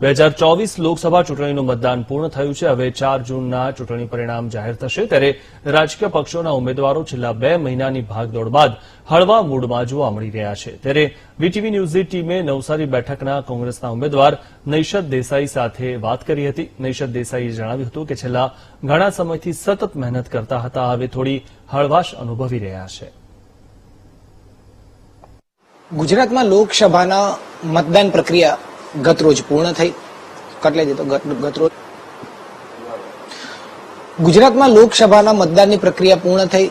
બે હજાર ચોવીસ લોકસભા ચૂંટણીનું મતદાન પૂર્ણ થયું છે. હવે ચાર જૂનના ચૂંટણી પરિણામ જાહેર થશે. ત્યારે રાજકીય પક્ષોના ઉમેદવારો છેલ્લા બે મહિનાની ભાગદોડ બાદ હળવા મૂડમાં જોવા મળી રહ્યા છે. ત્યારે વીટીવી ન્યૂઝની ટીમે નવસારી બેઠકના કોંગ્રેસના ઉમેદવાર નૈશદ દેસાઈ સાથે વાત કરી હતી. નૈશદ દેસાઈએ જણાવ્યું હતું કે છેલ્લા ઘણા સમયથી સતત મહેનત કરતા હતા. હવે થોડી હળવાશ અનુભવી રહ્યા છે. ગુજરાતમાં લોકસભાના મતદાન પ્રક્રિયા ગતરોજ પૂર્ણ થઈ. કટલે જતો ગતરોજ. ગુજરાતમાં લોકસભાના મતદાનની પ્રક્રિયા પૂર્ણ થઈ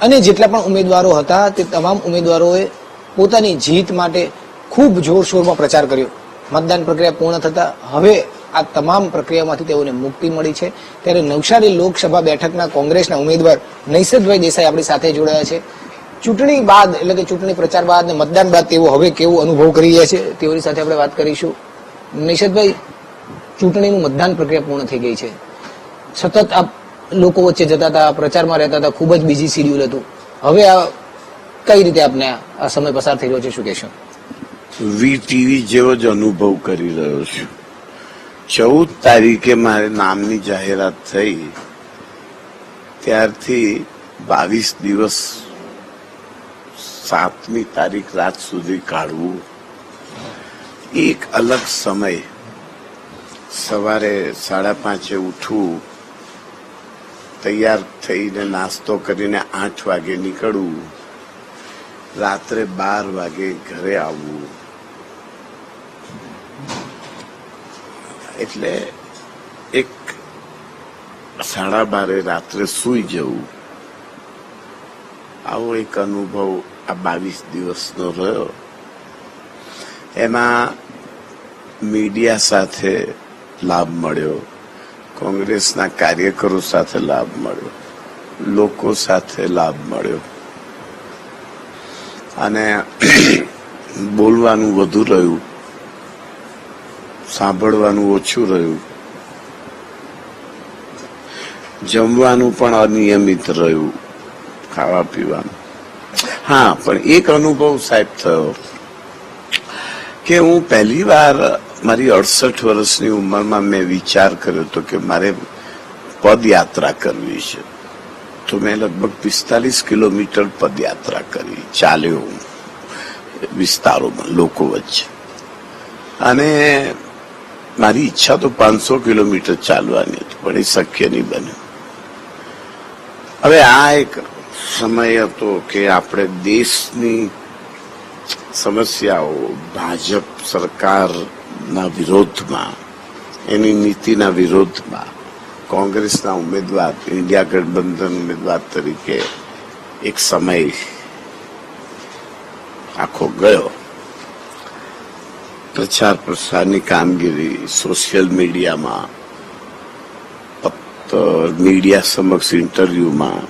અને જેટલા પણ ઉમેદવારો હતા તે તમામ ઉમેદવારોએ પોતાની જીત માટે ખૂબ જોરશોરમાં પ્રચાર કર્યો. મતદાન પ્રક્રિયા પૂર્ણ થતા હવે આ તમામ પ્રક્રિયામાંથી તેઓને મુક્તિ મળી છે. ત્યારે નવસારી લોકસભા બેઠકના કોંગ્રેસના ઉમેદવાર નૈસદભાઈ દેસાઈ આપણી સાથે જોડાયા છે. ચૂંટણી બાદ, એટલે કે ચૂંટણી પ્રચાર બાદ મતદાન બાદ તેઓ હવે કેવો અનુભવ કરી રહ્યા છે, તેઓની સાથે આપણે વાત કરીશું. નિષદભાઈ ચૂંટણીનું મતદાન પ્રક્રિયા પૂર્ણ થઈ ગઈ છે. સતત આ લોકો વચ્ચે જતા હતા, પ્રચારમાં રહેતા હતા, ખૂબ જ બિઝી શિડ્યુલ હતું. હવે આ કઈ રીતે આપને આ સમય પસાર થઈ રહ્યો છે, શું કહેશો? વી ટીવી જેવો જ અનુભવ કરી રહ્યો છું. ચૌદ તારીખે મારે નામની જાહેરાત થઈ. ત્યારથી બાવીસ દિવસ સાતમી તારીખ રાત સુધી કાઢવું. એક અલગ સમય. સવારે સાડા પાંચે ઉઠવું. તૈયાર થઈને નાસ્તો કરીને આઠ વાગે નીકળવું. રાત્રે બાર વાગે ઘરે આવવું. એટલે એક સાડા બારે રાત્રે સૂઈ જવું. આવો એક અનુભવ આ બાવીસ દિવસનો રહ્યો એમાં મીડિયા સાથે લાભ મળ્યો કોંગ્રેસના કાર્યકરો સાથે લાભ મળ્યો લોકો સાથે લાભ મળ્યો અને બોલવાનું વધુ રહ્યું સાંભળવાનું ઓછું રહ્યું જમવાનું પણ અનિયમિત રહ્યું ખાવા પીવાનું હા, પણ એક અનુભવ સાહેબ થયો કે હું પહેલી વાર મારી અડસઠ વર્ષની ઉંમરમાં મેં વિચાર કર્યો હતો કે મારે પદયાત્રા કરવી છે. તો મેં લગભગ પિસ્તાલીસ કિલોમીટર પદયાત્રા કરી, ચાલ્યો વિસ્તારોમાં, લોકો વચ્ચે. અને મારી ઈચ્છા તો પાંચસો કિલોમીટર ચાલવાની હતી, પણ એ શક્ય નહીં બન્યું. હવે આ એક સમય હતો કે આપણે દેશની સમસ્યાઓ ભાજપ સરકારના વિરોધમાં, એની નીતિના વિરોધમાં, કોંગ્રેસના ઉમેદવાર, ઇન્ડિયા ગઠબંધન ઉમેદવાર તરીકે એક સમય આખો ગયો. પ્રચાર પ્રસારની કામગીરી સોશિયલ મીડિયામાં મીડિયા સમક્ષ ઇન્ટરવ્યુમાં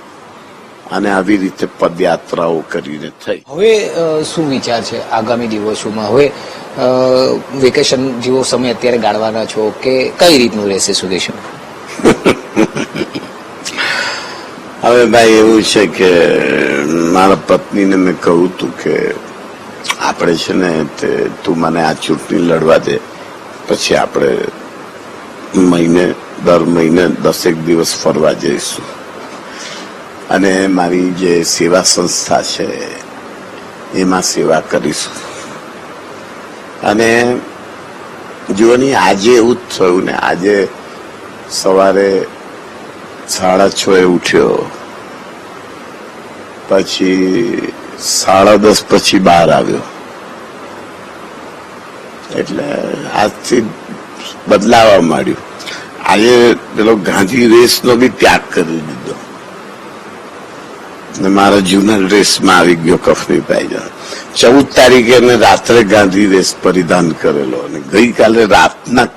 અને આવી રીતે પદયાત્રાઓ કરીને થઈ. હવે શું વિચાર છે આગામી દિવસોમાં? હવે વેકેશન જેવો સમય અત્યારે ગાળવાના છો કે કઈ રીતનું રહેશે શું હવે ભાઈ એવું છે કે મારા પત્નીને મેં કહ્યું તું કે આપણે છે ને તે તું મને આ ચૂંટણી લડવા દે. પછી આપણે મહિને દર મહિને દસેક દિવસ ફરવા જઈશું. અને મારી જે સેવા સંસ્થા છે, એમાં સેવા કરીશું. અને જોની આજે એવું જ થયું ને, આજે સવારે સાડા છ એ ઉઠ્યો. પછી સાડા દસ પછી બહાર આવ્યો. એટલે આજથી બદલાવા માંડ્યું. આજે પેલો ગાંધી રેસનો બી ત્યાગ કરી દીધો. ને મારા જૂના ડ્રેસમાં આવી ગયો કફની પાયજામા ચૌદ તારીખે એને રાત્રે ગાંધી રેસ પરિધાન કરેલો અને ગઈકાલે રાતના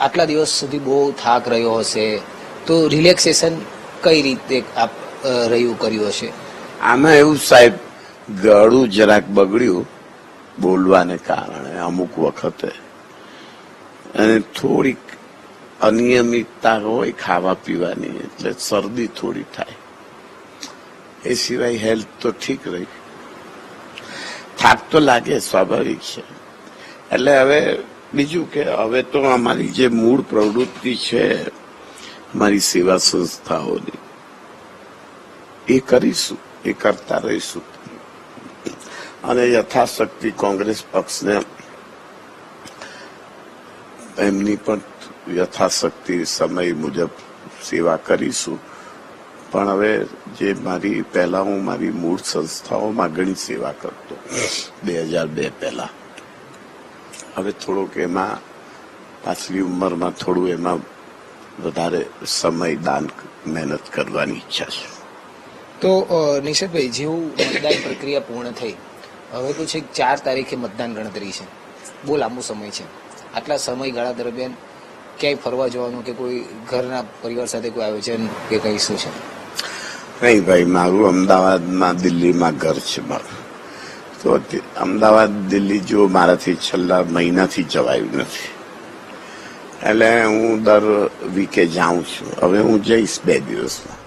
આટલા દિવસ સુધી બહુ થાક રહ્યો હશે. તો રિલેક્સેશન કઈ રીતે આપ રહ્યું કર્યું હશે? આમાં એવું સાહેબ ગળું જરાક બગડ્યું બોલવાને કારણે અમુક વખતે. અને થોડીક અનિયમિતતા હોય ખાવા પીવાની એટલે શરદી થોડી થાય. એ સિવાય હેલ્થ તો ઠીક રહી. થાક તો લાગે, સ્વાભાવિક છે. એટલે હવે બીજું કે હવે તો અમારી જે મૂળ પ્રવૃત્તિ છે, અમારી સેવા સંસ્થાઓની, એ કરીશું, એ કરતા રહીશું. અને યથાશક્તિ કોંગ્રેસ પક્ષને એમની પણ યથાશક્તિ સમય મુજબ સેવા કરીશું. પણ હવે જે મારી પહેલા હું મારી મૂળ સંસ્થાઓમાં ઘણી સેવા કરતો. બે હજાર બે પહેલા. હવે થોડોક એમાં પાછલી ઉંમરમાં થોડું એમાં વધારે સમય દાન મહેનત કરવાની ઈચ્છા છે. તો અ, નિશદભાઈ જેવું મતદાન પ્રક્રિયા પૂર્ણ થઈ હવે તો છેક ચાર તારીખે મતદાન ગણતરી છે. બહુ લાંબો સમય છે. આટલા સમયગાળા દરમિયાન ક્યાંય ફરવા જવાનું કે કોઈ ઘરના પરિવાર સાથે કોઈ આયોજન કે કઈ શું છે? નહીં ભાઈ, મારું અમદાવાદમાં દિલ્હીમાં ઘર છે મારું. તો અમદાવાદ, દિલ્હી જો મારાથી છેલ્લા મહિનાથી જવાયું નથી. એટલે હું દર વીકે જાઉં છું. હવે હું જઈશ બે દિવસમાં.